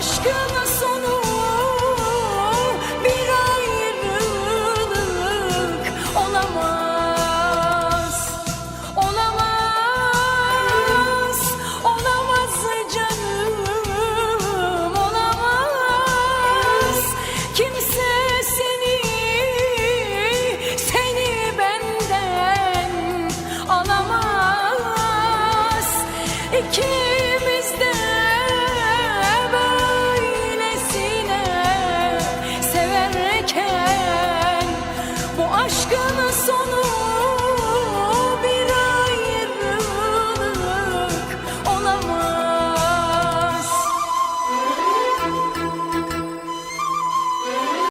aşkına